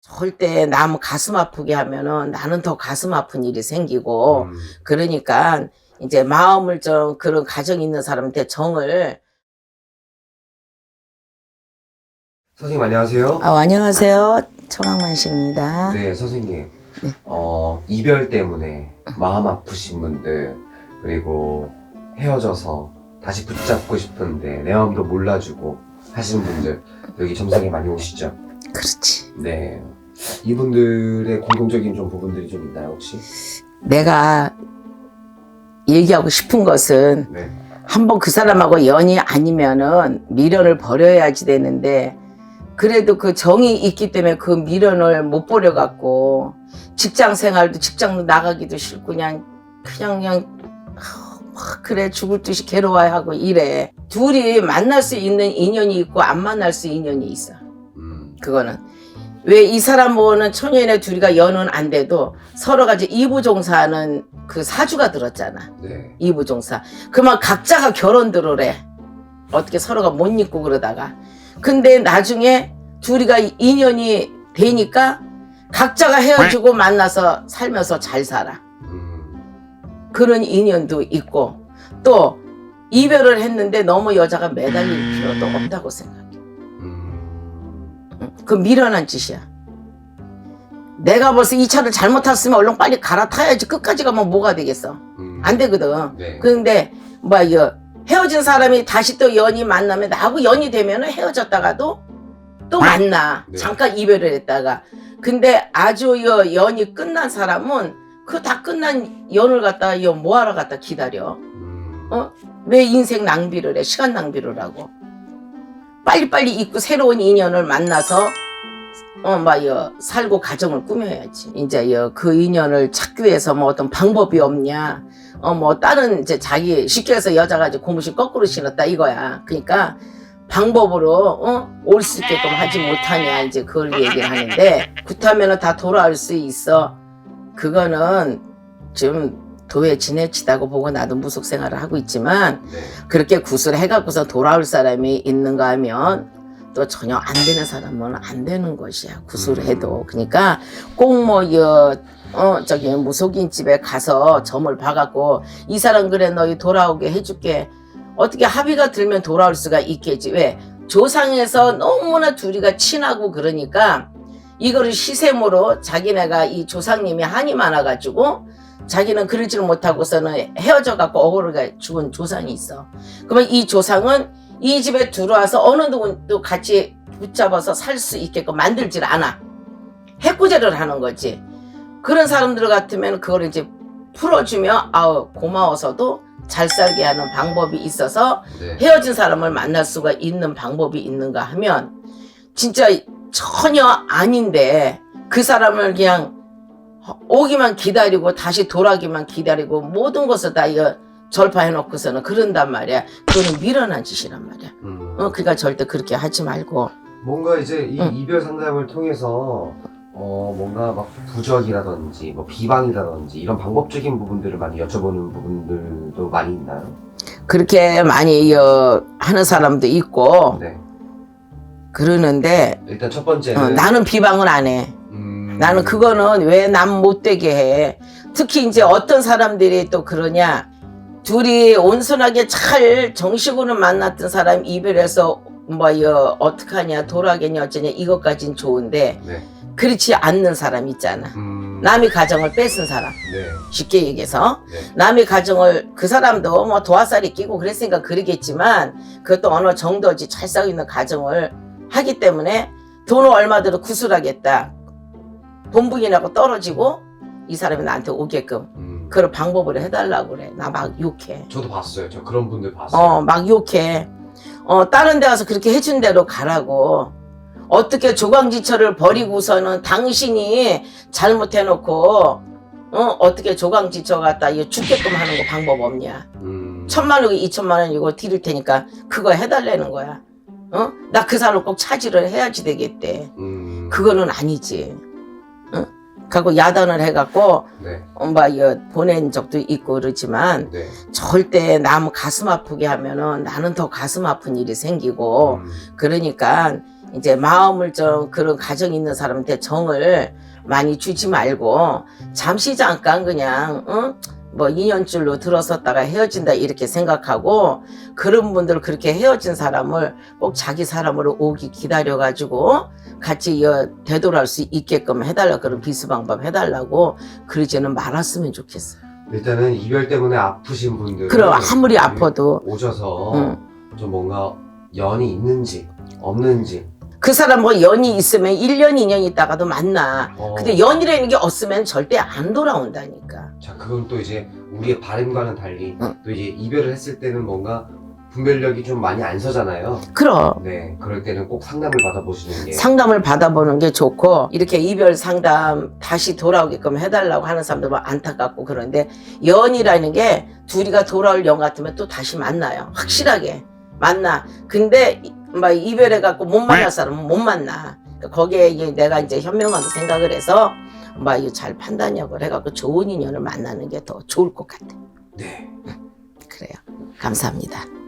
절대 남 가슴 아프게 하면은 나는 더 가슴 아픈 일이 생기고 음. 그러니까 이제 마음을 좀 그런 가정 있는 사람한테 정을 선생님 안녕하세요. 아, 안녕하세요 청학만 씨입니다. 네, 선생님. 어, 이별 때문에 마음 아프신 분들, 그리고 헤어져서 다시 붙잡고 싶은데 내 마음도 몰라주고 하시는 분들, 여기 점상에 많이 오시죠? 그렇지. 네. 이분들의 공통적인 좀 부분들이 좀 있나요, 혹시? 내가 얘기하고 싶은 것은 네. 한번 그 사람하고 연이 아니면은 미련을 버려야지 되는데 그래도 그 정이 있기 때문에 그 미련을 못 버려 갖고 직장 생활도 직장도 나가기도 싫고 그냥 그냥 그냥 아, 막 그래 죽을 듯이 괴로워하고 이래 둘이 만날 수 있는 인연이 있고 안 만날 수 인연이 있어 음. 그거는 왜 이 사람하고는 초년에 둘이가 연은 안 돼도 서로가 이제 이부종사하는 그 사주가 들었잖아 네. 이부종사. 그러면 각자가 결혼 들어래. 어떻게 서로가 못 잊고 그러다가. 근데 나중에 둘이가 인연이 되니까 각자가 헤어지고 만나서 살면서 잘 살아. 음. 그런 인연도 있고 또 이별을 했는데 너무 여자가 매달릴 필요도 없다고 생각해. 그 미련한 짓이야. 내가 벌써 이 차를 잘못 탔으면 얼른 빨리 갈아타야지 끝까지 가면 뭐가 되겠어. 음. 안 되거든. 네. 근데 뭐야 이거 헤어진 사람이 다시 또 연이 만나면 나하고 연이 되면 헤어졌다가도 또 만나 네. 잠깐 이별을 했다가 근데 아주 이 연이 끝난 사람은 그 다 끝난 연을 갖다가 이 뭐하러 갖다 기다려 음. 어? 왜 인생 낭비를 해 시간 낭비를 하고 빨리빨리 있고 새로운 인연을 만나서 어막여 살고 가정을 꾸며야지 이제 여그 인연을 찾기 위해서 뭐 어떤 방법이 없냐 어 뭐 다른 이제 자기 쉽게 해서 여자가 이제 고무신 거꾸로 신었다 이거야. 그러니까 방법으로 어 올 수 있게끔 하지 못하냐 이제 그걸 얘기를 하는데 그렇다면은 다 돌아올 수 있어. 그거는 지금 도에 지내치다고 보고 나도 무속 생활을 하고 있지만 네. 그렇게 구슬해갖고서 돌아올 사람이 있는가 하면 또 전혀 안 되는 사람은 안 되는 것이야 구슬을 해도. 그러니까 꼭뭐여 어 저기 무속인 집에 가서 점을 봐갖고 이 사람 그래 너희 돌아오게 해줄게. 어떻게 합의가 들면 돌아올 수가 있겠지. 왜? 조상에서 너무나 둘이가 친하고 그러니까 이거를 시샘으로 자기네가 이 조상님이 한이 많아가지고 자기는 그러지를 못하고서는 헤어져 갖고 억울하게 죽은 조상이 있어. 그러면 이 조상은 이 집에 들어와서 어느 누구도 같이 붙잡아서 살 수 있게끔 만들질 않아. 해꾸제를 하는 거지. 그런 사람들 같으면 그걸 이제 풀어주며 아우 고마워서도 잘 살게 하는 방법이 있어서 네. 헤어진 사람을 만날 수가 있는 방법이 있는가 하면 진짜 전혀 아닌데 그 사람을 그냥 오기만 기다리고 다시 돌아기만 기다리고 모든 것을 다 이거 절파해 놓고서는 그런단 말이야. 그거는 미련한 짓이란 말이야. 음. 어, 그러니까 절대 그렇게 하지 말고. 뭔가 이제 이 응. 이별 상담을 통해서 어 뭔가 막 부적이라든지 뭐 비방이라든지 이런 방법적인 부분들을 많이 여쭤보는 부분들도 많이 있나요? 그렇게 많이 어, 하는 사람도 있고 네. 그러는데 일단 첫 번째는 어, 나는 비방은 안 해. 음, 나는 그거는 왜 남 못되게 해. 특히 이제 어떤 사람들이 또 그러냐. 둘이 온순하게 잘 정식으로 만났던 사람 이별해서 뭐여 어떡하냐 돌아가냐 어쩌냐 이것까진 좋은데 네. 그렇지 않는 사람 있잖아. 음, 남의 가정을 뺏은 사람 네. 쉽게 얘기해서 네. 남의 가정을 그 사람도 뭐 도화살이 끼고 그랬으니까 그러겠지만 그것도 어느 정도지 잘 싸고 있는 가정을 하기 때문에 돈을 얼마 들어 구슬하겠다 본분이라고 떨어지고 이 사람이 나한테 오게끔 음, 그런 방법을 해달라고 그래 나 막 욕해 저도 봤어요. 저 그런 분들 봤어요. 어 막 욕해 어 다른 데 가서 그렇게 해준 대로 가라고 어떻게 조강지처를 버리고서는 당신이 잘못해놓고 어 어떻게 조강지처 갖다 이거 죽게끔 하는 거 방법 없냐 음, 천만 원, 이천만 원 이거 드릴 테니까 그거 해달라는 거야. 어? 나 그 사람을 꼭 차지를 해야지 되겠대. 음, 그거는 아니지. 어? 갖고 야단을 해갖고 네. 엄마 이거 보낸 적도 있고 그렇지만 네. 절대 남 가슴 아프게 하면은 나는 더 가슴 아픈 일이 생기고 음, 그러니까 이제 마음을 좀 그런 가정 있는 사람한테 정을 많이 주지 말고 잠시 잠깐 그냥 응? 뭐 인연줄로 들어섰다가 헤어진다 이렇게 생각하고 그런 분들 그렇게 헤어진 사람을 꼭 자기 사람으로 오기 기다려 가지고 같이 여- 되돌아올 수 있게끔 해달라 그런 비수방법 해달라고 그러지는 말았으면 좋겠어요. 일단은 이별 때문에 아프신 분들 그럼 아무리 아파도 오셔서 응. 좀 뭔가 연이 있는지 없는지 그 사람 뭐 연이 있으면 1년, 2년 있다가도 만나. 어, 근데 연이라는 게 없으면 절대 안 돌아온다니까. 자 그건 또 이제 우리의 바람과는 달리 응. 또 이제 이별을 했을 때는 뭔가 분별력이 좀 많이 안 서잖아요. 그럼. 네, 그럴 때는 꼭 상담을 받아보시는 게 상담을 받아보는 게 좋고 이렇게 이별 상담 다시 돌아오게끔 해달라고 하는 사람들 은 안타깝고 그런데 연이라는 게 둘이가 돌아올 연 같으면 또 다시 만나요 확실하게 만나 근데 이- 막 이별해 갖고 못 만날 사람은 못 만나 그러니까 거기에 내가 이제 현명하게 생각을 해서 막 이거 잘 판단력을 해갖고 좋은 인연을 만나는 게 더 좋을 것 같아 네. 그래요 감사합니다.